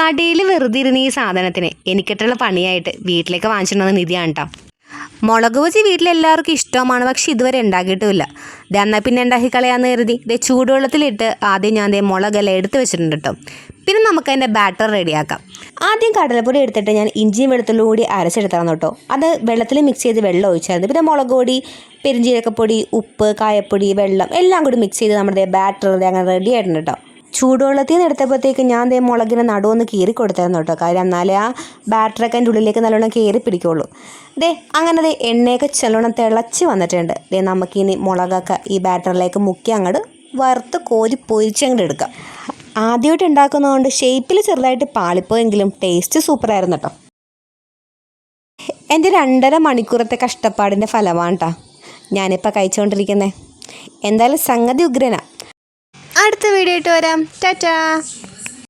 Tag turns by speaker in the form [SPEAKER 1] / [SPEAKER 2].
[SPEAKER 1] കടയിൽ വെറുതെ ഇരുന്ന ഈ സാധനത്തിന് എനിക്കിട്ടുള്ള പണിയായിട്ട് വീട്ടിലേക്ക് വാങ്ങിച്ചിട്ടുണ്ടെന്ന് നിധിയാണ് കേട്ടോ മുളക് ബജി വീട്ടിലെല്ലാവർക്കും ഇഷ്ടമാണ് പക്ഷെ ഇതുവരെ ഉണ്ടാക്കിയിട്ടുമില്ല. എന്നാൽ പിന്നെ ഉണ്ടാക്കി കളയാന്ന് കരുതി. ഇത് ചൂടുവെള്ളത്തിലിട്ട് ആദ്യം ഞാൻ ദേ മുളകെല്ലാം എടുത്ത് വെച്ചിട്ടുണ്ട് കേട്ടോ പിന്നെ നമുക്ക് അതിന്റെ ബാറ്റർ റെഡിയാക്കാം. ആദ്യം കടലപ്പൊടി എടുത്തിട്ട് ഞാൻ ഇഞ്ചിയും വെളുത്തുള്ളും കൂടി അരച്ചെടുത്താണ് കേട്ടോ അത് വെള്ളത്തിൽ മിക്സ് ചെയ്ത് വെള്ളം ഒഴിച്ചായിരുന്നു. പിന്നെ മുളക് പൊടി പെരിഞ്ചീരക്കപ്പൊടി ഉപ്പ് കായപ്പൊടി വെള്ളം എല്ലാം കൂടി മിക്സ് ചെയ്ത് നമ്മുടെ ബാറ്റർ അങ്ങനെ റെഡി ആയിട്ടുണ്ട് കേട്ടോ ചൂടുവെള്ളത്തിൽ നിന്ന് എടുത്തപ്പോഴത്തേക്ക് ഞാൻ ദേ മുളകിനെ നടുവൊന്ന് കീറി കൊടുത്തായിരുന്നു കേട്ടോ. കാര്യം എന്നാലേ ആ ബാറ്ററൊക്കെ അതിന്റെ ഉള്ളിലേക്ക് നല്ലോണം കയറി പിടിക്കുള്ളൂ. ദേ അങ്ങനെ ദേ എണ്ണയൊക്കെ ചെല്ലോണം തിളച്ച് വന്നിട്ടുണ്ട്. ദേ നമുക്കിനി മുളകൊക്കെ ഈ ബാറ്ററിലേക്ക് മുക്കി അങ്ങോട്ട് വറുത്ത് കോരി പൊരിച്ചങ്ങോട്ട് എടുക്കാം. ആദ്യമായിട്ട് ഉണ്ടാക്കുന്നതുകൊണ്ട് ഷേപ്പിൽ ചെറുതായിട്ട് പാളിപ്പോയെങ്കിലും ടേസ്റ്റ് സൂപ്പറായിരുന്നു കേട്ടോ. എന്റെ രണ്ടര മണിക്കൂറത്തെ കഷ്ടപ്പാടിന്റെ ഫലമാണ് കേട്ടോ ഞാനിപ്പോൾ കഴിച്ചുകൊണ്ടിരിക്കുന്നത് എന്തായാലും സംഗതി ഉഗ്രനാ. അടുത്ത വീഡിയോ ആയിട്ട് വരാം. ടാറ്റാ.